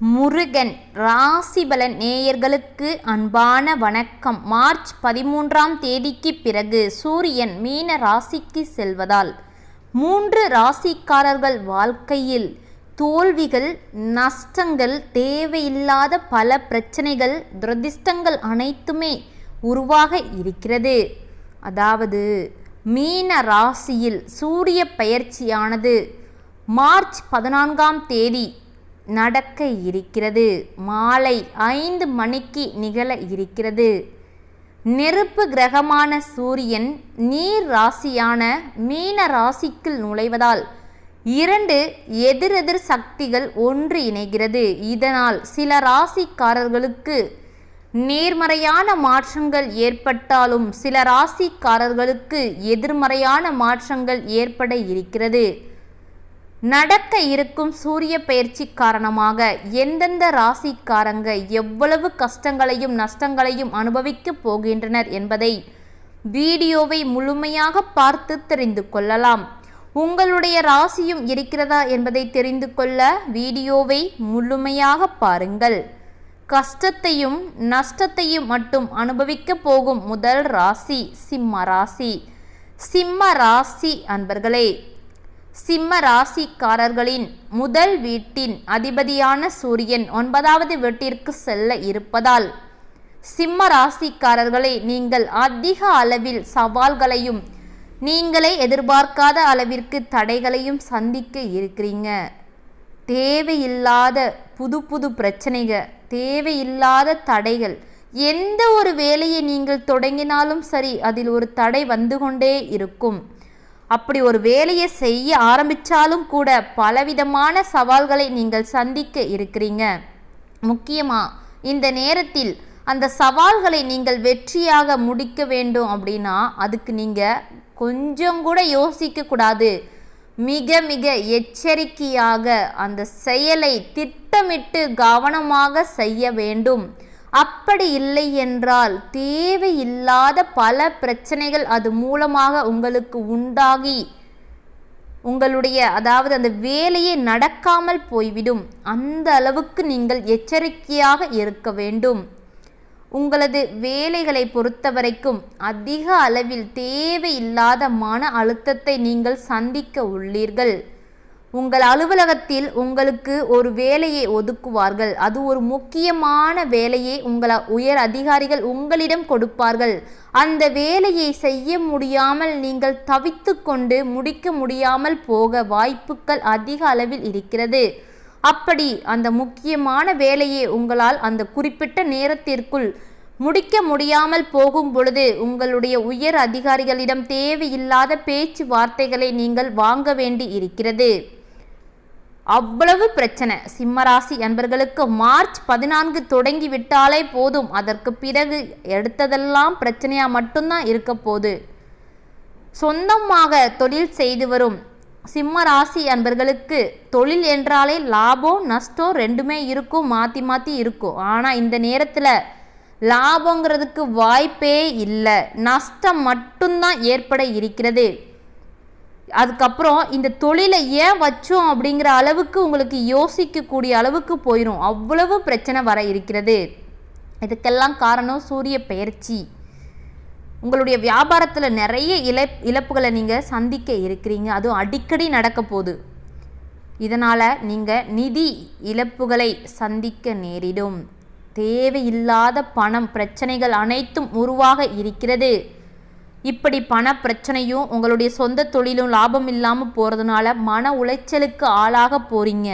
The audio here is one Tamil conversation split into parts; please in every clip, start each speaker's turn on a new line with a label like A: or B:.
A: முருகன் ராசிபலன் நேயர்களுக்கு அன்பான வணக்கம். மார்ச் பதிமூன்றாம் தேதிக்கு பிறகு சூரியன் மீன ராசிக்கு செல்வதால் மூன்று ராசிக்காரர்கள் வாழ்க்கையில் தோல்விகள் நஷ்டங்கள் தேவையில்லாத பல பிரச்சனைகள் துரதிர்ஷ்டங்கள் அனைத்துமே உருவாக இருக்கிறது. அதாவது மீன ராசியில் சூரிய பயிற்சியானது மார்ச் பதினான்காம் தேதி நடக்க இருக்கிறது. மாலை ஐந்து மணிக்கு நிகழ இருக்கிறது. நெருப்பு கிரகமான சூரியன் நீர் ராசியான மீன ராசிக்குள் நுழைவதால் இரண்டு எதிரெதிர் சக்திகள் ஒன்று இணைகிறது. இதனால் சில ராசிக்காரர்களுக்கு நேர்மறையான மாற்றங்கள் ஏற்பட்டாலும் சில ராசிக்காரர்களுக்கு எதிர்மறையான மாற்றங்கள் ஏற்பட இருக்கிறது. நடக்க இருக்கும் சூரிய பயிற்சி காரணமாக எந்தெந்த ராசிக்காரங்க எவ்வளவு கஷ்டங்களையும் நஷ்டங்களையும் அனுபவிக்கப் போகின்றனர் என்பதை வீடியோவை முழுமையாக பார்த்து தெரிந்து கொள்ளலாம். உங்களுடைய ராசியும் இருக்கிறதா என்பதை தெரிந்து கொள்ள வீடியோவை முழுமையாக பாருங்கள். கஷ்டத்தையும் நஷ்டத்தையும் மட்டும் அனுபவிக்க போகும் முதல் ராசி சிம்ம ராசி. சிம்ம ராசி அன்பர்களே சிம்ம ராசிக்காரர்களின் முதல் வீட்டின் அதிபதியான சூரியன் ஒன்பதாவது வீட்டிற்கு செல்ல இருப்பதால் சிம்ம ராசிக்காரர்களை நீங்கள் அதிக அளவில் சவால்களையும் நீங்களே எதிர்பார்க்காத அளவிற்கு தடைகளையும் சந்திக்க இருக்கிறீங்க. தேவையில்லாத புது புது பிரச்சனைகள் தேவையில்லாத தடைகள் எந்த ஒரு வேலையை நீங்கள் தொடங்கினாலும் சரி அதில் ஒரு தடை வந்து கொண்டே இருக்கும். அப்படி ஒரு வேலையை செய்ய ஆரம்பித்தாலும் கூட பலவிதமான சவால்களை நீங்கள் சந்திக்க இருக்கிறீங்க. முக்கியமாக இந்த நேரத்தில் அந்த சவால்களை நீங்கள் வெற்றியாக முடிக்க வேண்டும் அப்படின்னா அதுக்கு நீங்கள் கொஞ்சம் கூட யோசிக்க கூடாது. மிக மிக எச்சரிக்கையாக அந்த செயலை திட்டமிட்டு கவனமாக செய்ய வேண்டும். அப்படி இல்லை என்றால் தேவையில்லாத பல பிரச்சனைகள் அது மூலமாக உங்களுக்கு உண்டாகி உங்களுடைய அதாவது அந்த வேலையே நடக்காமல் போய்விடும். அந்த அளவுக்கு நீங்கள் எச்சரிக்கையாக இருக்க வேண்டும். உங்களது வேலைகளை பொறுத்தவரைக்கும் அதிக அளவில் தேவையில்லாத மன அழுத்தத்தை நீங்கள் சந்திக்க உள்ளீர்கள். உங்கள் அலுவலகத்தில் உங்களுக்கு ஒரு வேலையை ஒதுக்குவார்கள். அது ஒரு முக்கியமான வேலையை உங்கள் உயர் அதிகாரிகள் உங்களிடம் கொடுப்பார்கள். அந்த வேலையை செய்ய முடியாமல் நீங்கள் தவித்து கொண்டு முடிக்க முடியாமல் போக வாய்ப்புகள் அதிக அளவில் இருக்கிறது. அப்படி அந்த முக்கியமான வேலையை உங்களால் அந்த குறிப்பிட்ட நேரத்திற்குள் முடிக்க முடியாமல் போகும் பொழுது உங்களுடைய உயர் அதிகாரிகளிடம் தேவையில்லாத பேச்சுவார்த்தைகளை நீங்கள் வாங்க வேண்டி இருக்கிறது. அவ்வளவு பிரச்சனை. சிம்மராசி அன்பர்களுக்கு மார்ச் பதினான்கு தொடங்கி விட்டாலே போதும். அதற்கு பிறகு எடுத்ததெல்லாம் பிரச்சனையா மட்டும்தான் இருக்க போகுது. சொந்தமாக தொழில் செய்து வரும் சிம்ம ராசி அன்பர்களுக்கு தொழில் என்றாலே லாபம் நஷ்டம் ரெண்டுமே இருக்கும் மாற்றி மாற்றி இருக்கும். ஆனால் இந்த நேரத்தில் லாபங்கிறதுக்கு வாய்ப்பே இல்லை. நஷ்டம் மட்டும்தான் ஏற்பட இருக்கிறது. அதுக்கப்புறம் இந்த தொழிலை ஏன் வச்சோம் அப்படிங்கிற அளவுக்கு உங்களுக்கு யோசிக்கக்கூடிய அளவுக்கு போயிடும் அவ்வளவு பிரச்சனை வர இருக்கிறது. இதுக்கெல்லாம் காரணம் சூரிய பயிற்சி உங்களுடைய வியாபாரத்தில் நிறைய இழ இழப்புகளை நீங்கள் சந்திக்க இருக்கிறீங்க. அதுவும் அடிக்கடி நடக்க போகுது. இதனால் நீங்கள் நிதி இழப்புகளை சந்திக்க நேரிடும். தேவையில்லாத பணம் பிரச்சனைகள் அனைத்தும் உருவாக இருக்கிறது. இப்படி பண பிரச்சனையும் உங்களுடைய சொந்த தொழிலும் லாபம் இல்லாமல் போகிறதுனால மன உளைச்சலுக்கு ஆளாக போகிறீங்க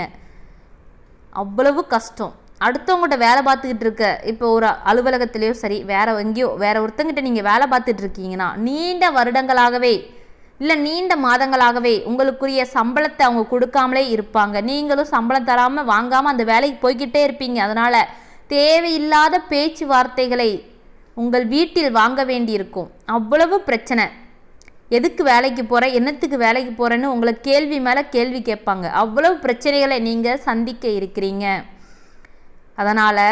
A: அவ்வளவு கஷ்டம். அடுத்தவங்ககிட்ட வேலை பார்த்துக்கிட்டு இருக்க இப்போ ஒரு அலுவலகத்திலேயோ சரி வேற எங்கேயோ வேற ஒருத்தங்கிட்ட நீங்கள் வேலை பார்த்துட்டு இருக்கீங்கன்னா நீண்ட வருடங்களாகவே இல்லை நீண்ட மாதங்களாகவே உங்களுக்குரிய சம்பளத்தை அவங்க கொடுக்காமலே இருப்பாங்க. நீங்களும் சம்பளம் தராமல் வாங்காமல் அந்த வேலைக்கு போய்கிட்டே இருப்பீங்க. அதனால் தேவையில்லாத பேச்சுவார்த்தைகளை உங்கள் வீட்டில் வாங்க வேண்டியிருக்கும். அவ்வளவு பிரச்சனை. எதுக்கு வேலைக்கு போகிற என்னத்துக்கு வேலைக்கு போகிறேன்னு உங்களை கேள்வி மேலே கேள்வி கேட்பாங்க. அவ்வளவு பிரச்சனைகளை நீங்கள் சந்திக்க இருக்கிறீங்க. அதனால்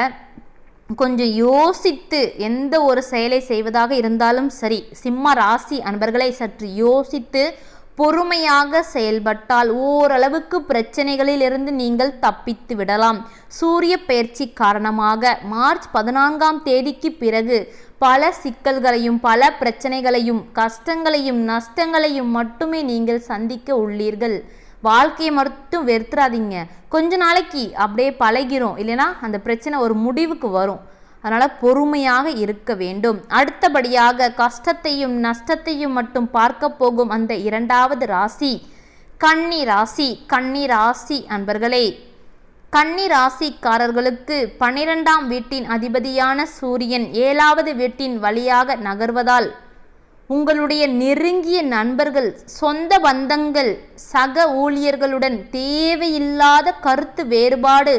A: கொஞ்சம் யோசித்து எந்த ஒரு செயலை செய்வதாக இருந்தாலும் சரி சிம்ம ராசி அன்பர்களை சற்று யோசித்து பொறுமையாக செயல்பட்டால் ஓரளவுக்கு பிரச்சனைகளிலிருந்து நீங்கள் தப்பித்து விடலாம். சூரிய பயிற்சி காரணமாக மார்ச் பதினான்காம் தேதிக்கு பிறகு பல சிக்கல்களையும் பல பிரச்சனைகளையும் கஷ்டங்களையும் நஷ்டங்களையும் மட்டுமே நீங்கள் சந்திக்க உள்ளீர்கள். வாழ்க்கையை மட்டும் வெறுத்துறாதீங்க. கொஞ்ச நாளைக்கு அப்படியே பழகிறோம் இல்லைன்னா அந்த பிரச்சனை ஒரு முடிவுக்கு வரும். அதனால் பொறுமையாக இருக்க வேண்டும். அடுத்தபடியாக கஷ்டத்தையும் நஷ்டத்தையும் மட்டும் பார்க்க போகும் அந்த இரண்டாவது ராசி. கன்னி ராசி கன்னி ராசி அன்பர்களே. கன்னி ராசிக்காரர்களுக்கு பனிரெண்டாம் வீட்டின் அதிபதியான சூரியன் ஏழாவது வீட்டின் வழியாக நகர்வதால் உங்களுடைய நெருங்கிய நண்பர்கள் சொந்த பந்தங்கள் சக ஊழியர்களுடன் தேவையில்லாத கருத்து வேறுபாடு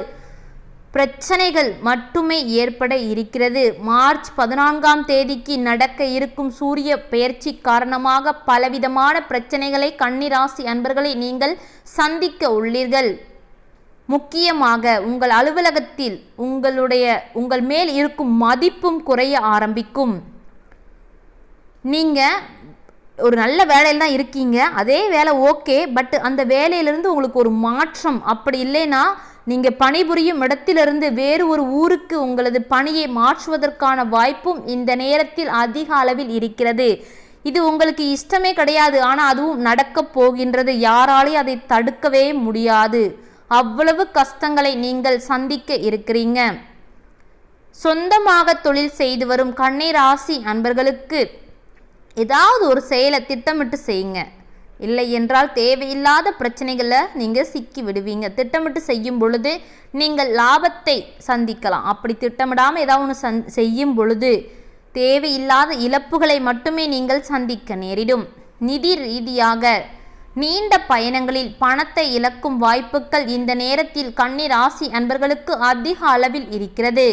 A: பிரச்சனைகள் மட்டுமே ஏற்பட இருக்கிறது. மார்ச் பதினான்காம் தேதிக்கு நடக்க இருக்கும் சூரிய பெயர்ச்சி காரணமாக பலவிதமான பிரச்சனைகளை கன்னிராசி அன்பர்களை நீங்கள் சந்திக்க உள்ளீர்கள். முக்கியமாக உங்கள் அலுவலகத்தில் உங்களுடைய உங்கள் மேல் இருக்கும் மதிப்பும் குறைய ஆரம்பிக்கும். நீங்கள் ஒரு நல்ல வேலையில் தான் இருக்கீங்க. அதே வேலை ஓகே. பட் அந்த வேலையிலிருந்து உங்களுக்கு ஒரு மாற்றம் அப்படி இல்லைன்னா நீங்கள் பணிபுரியும் இடத்திலிருந்து வேறு ஒரு ஊருக்கு உங்களது பணியை மாற்றுவதற்கான வாய்ப்பும் இந்த நேரத்தில் அதிக அளவில் இருக்கிறது. இது உங்களுக்கு இஷ்டமே கிடையாது. ஆனால் அதுவும் நடக்கப் போகின்றது. யாராலையும் அதை தடுக்கவே முடியாது. அவ்வளவு கஷ்டங்களை நீங்கள் சந்திக்க இருக்கிறீங்க. சொந்தமாக தொழில் செய்து வரும் கண்ணீர் ராசி அன்பர்களுக்கு ஏதாவது ஒரு செயலை திட்டமிட்டு செய்யுங்க. இல்லை என்றால் தேவையில்லாத பிரச்சனைகளில் நீங்கள் சிக்கி விடுவீங்க திட்டமிட்டு செய்யும் பொழுது நீங்கள் லாபத்தை சந்திக்கலாம். அப்படி திட்டமிடாமல் ஏதாவது ஒன்று சந் செய்யும் பொழுது தேவையில்லாத இழப்புகளை மட்டுமே நீங்கள் சந்திக்க நேரிடும். நிதி ரீதியாக நீண்ட பயணங்களில் பணத்தை இழக்கும் வாய்ப்புகள் இந்த நேரத்தில் கன்னி ராசி அன்பர்களுக்கு அதிக அளவில் இருக்கிறது.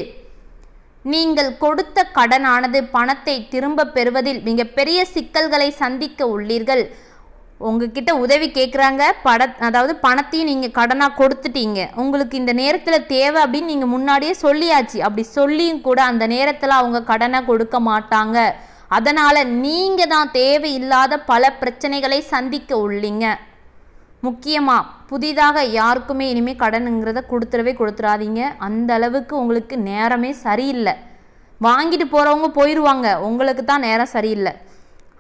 A: நீங்கள் கொடுத்த கடனானது பணத்தை திரும்ப பெறுவதில் மிகப்பெரிய சிக்கல்களை சந்திக்க உள்ளீர்கள். உங்ககிட்ட உதவி கேட்குறாங்க பட அதாவது பணத்தையும் நீங்கள் கடனாக கொடுத்துட்டீங்க. உங்களுக்கு இந்த நேரத்தில் தேவை அப்படின்னு நீங்கள் முன்னாடியே சொல்லியாச்சு. அப்படி சொல்லியும் கூட அந்த நேரத்தில் அவங்க கடனை கொடுக்க மாட்டாங்க. அதனால் நீங்கள் தான் தேவையில்லாத பல பிரச்சனைகளை சந்திக்க உள்ளீங்க. முக்கியமாக புதிதாக யாருக்குமே இனிமேல் கடனுங்கிறத கொடுத்துடவே கொடுத்துடாதீங்க. அந்த அளவுக்கு உங்களுக்கு நேரமே சரியில்லை. வாங்கிட்டு போகிறவங்க போயிடுவாங்க உங்களுக்கு தான் நேரம் சரியில்லை.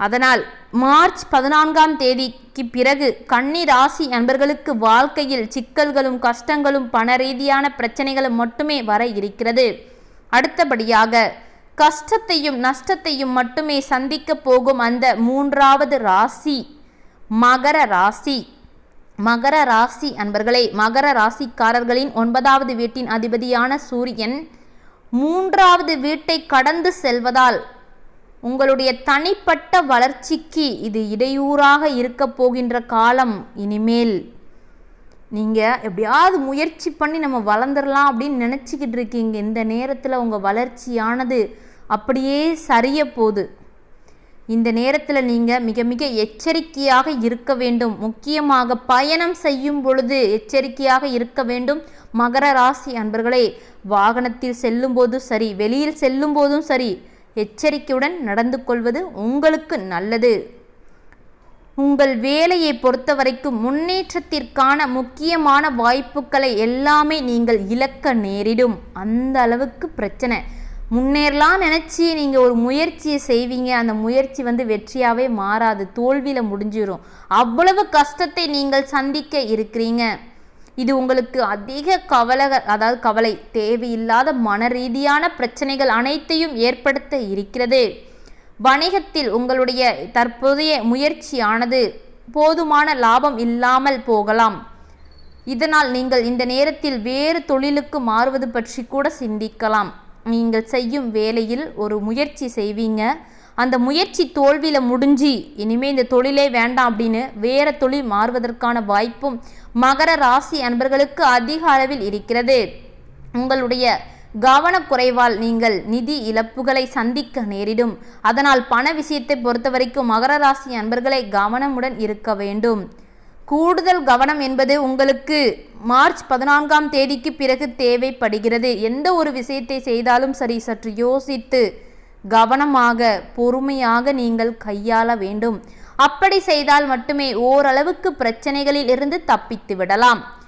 A: அதனால் மார்ச் பதினான்காம் தேதிக்கு பிறகு கன்னி ராசி அன்பர்களுக்கு வாழ்க்கையில் சிக்கல்களும் கஷ்டங்களும் பண ரீதியான பிரச்சனைகளும் மட்டுமே வர இருக்கிறது. அடுத்தபடியாக கஷ்டத்தையும் நஷ்டத்தையும் மட்டுமே சந்திக்க போகும் அந்த மூன்றாவது ராசி மகர ராசி. மகர ராசி அன்பர்களே மகர ராசிக்காரர்களின் ஒன்பதாவது வீட்டின் அதிபதியான சூரியன் மூன்றாவது வீட்டை கடந்து செல்வதால் உங்களுடைய தனிப்பட்ட வளர்ச்சிக்கு இது இடையூறாக இருக்க போகின்ற காலம் இனிமேல். நீங்கள் எப்படியாவது முயற்சி பண்ணி நம்ம வளர்ந்துடலாம் அப்படின்னு நினச்சிக்கிட்டு இருக்கீங்க. இந்த நேரத்தில் உங்கள் வளர்ச்சியானது அப்படியே சரிய போகுது இந்த நேரத்தில் நீங்கள் மிக மிக எச்சரிக்கையாக இருக்க வேண்டும். முக்கியமாக பயணம் செய்யும் பொழுது எச்சரிக்கையாக இருக்க வேண்டும். மகர ராசி அன்பர்களே வாகனத்தில் செல்லும் போதும் சரி வெளியில் செல்லும் போதும் சரி எச்சரிக்கையுடன் நடந்து கொள்வது உங்களுக்கு நல்லது. உங்கள் வேலையை பொறுத்த வரைக்கும் முன்னேற்றத்திற்கான முக்கியமான வாய்ப்புகளை எல்லாமே நீங்கள் இழக்க நேரிடும். அந்த அளவுக்கு பிரச்சனை. முன்னேறலாம் நினச்சி நீங்கள் ஒரு முயற்சியை செய்வீங்க. அந்த முயற்சி வந்து வெற்றியாகவே மாறாது. தோல்வியில் முடிஞ்சிடும் அவ்வளவு கஷ்டத்தை நீங்கள் சந்திக்க இருக்கிறீங்க. இது உங்களுக்கு அதிக கவலை அதாவது கவலை தேவையில்லாத மன ரீதியான பிரச்சனைகள் அனைத்தையும் ஏற்படுத்த இருக்கிறது. வணிகத்தில் உங்களுடைய தற்போதைய முயற்சியானது போதுமான லாபம் இல்லாமல் போகலாம். இதனால் நீங்கள் இந்த நேரத்தில் வேறு தொழிலுக்கு மாறுவது பற்றி கூட சிந்திக்கலாம். நீங்கள் செய்யும் வேலையில் ஒரு முயற்சி செய்வீங்க. அந்த முயற்சி தோல்வியில் முடிஞ்சு இனிமேல் இந்த தொழிலே வேண்டாம் அப்படின்னு வேறு தொழில் மாறுவதற்கான வாய்ப்பும் மகர ராசி அன்பர்களுக்கு அதிக அளவில் இருக்கிறது. உங்களுடைய கவனக்குறைவால் நீங்கள் நிதி இழப்புகளை சந்திக்க நேரிடும். அதனால் பண விஷயத்தை பொறுத்த வரைக்கும் மகர ராசி அன்பர்களை கவனமுடன் இருக்க வேண்டும். கூடுதல் கவனம் என்பது உங்களுக்கு மார்ச் பதினான்காம் தேதிக்கு பிறகு தேவைப்படுகிறது. எந்த ஒரு விஷயத்தை செய்தாலும் சரி சற்று யோசித்து கவனமாக பொறுமையாக நீங்கள் கையாள வேண்டும். அப்படி செய்தால் மட்டுமே ஓரளவுக்கு பிரச்சனைகளில் இருந்து தப்பித்து விடலாம்.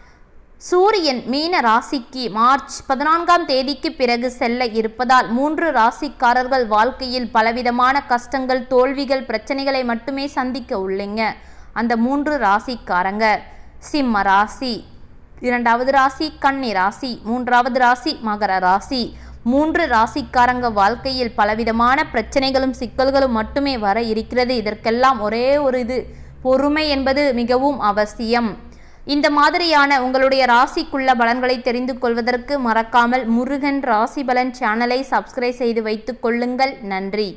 A: சூரியன் மீன ராசிக்கு மார்ச் பதினான்காம் தேதிக்கு பிறகு செல்ல இருப்பதால் மூன்று ராசிக்காரர்கள் வாழ்க்கையில் பலவிதமான கஷ்டங்கள் தோல்விகள் பிரச்சனைகளை மட்டுமே சந்திக்க உள்ளீங்க. அந்த மூன்று ராசிக்காரங்க. சிம்ம ராசி இரண்டாவது ராசி கன்னி ராசி மூன்றாவது ராசி மகர ராசி. மூன்று ராசிக்காரங்க வாழ்க்கையில் பலவிதமான பிரச்சனைகளும் சிக்கல்களும் மட்டுமே வர இருக்கிறது. இதற்கெல்லாம் ஒரே ஒரு இது பொறுமை என்பது மிகவும் அவசியம். இந்த மாதிரியான உங்களுடைய ராசிக்குள்ள பலன்களை தெரிந்து கொள்வதற்கு மறக்காமல் முருகன் ராசி பலன் சேனலை சப்ஸ்கிரைப் செய்து வைத்துக் கொள்ளுங்கள். நன்றி.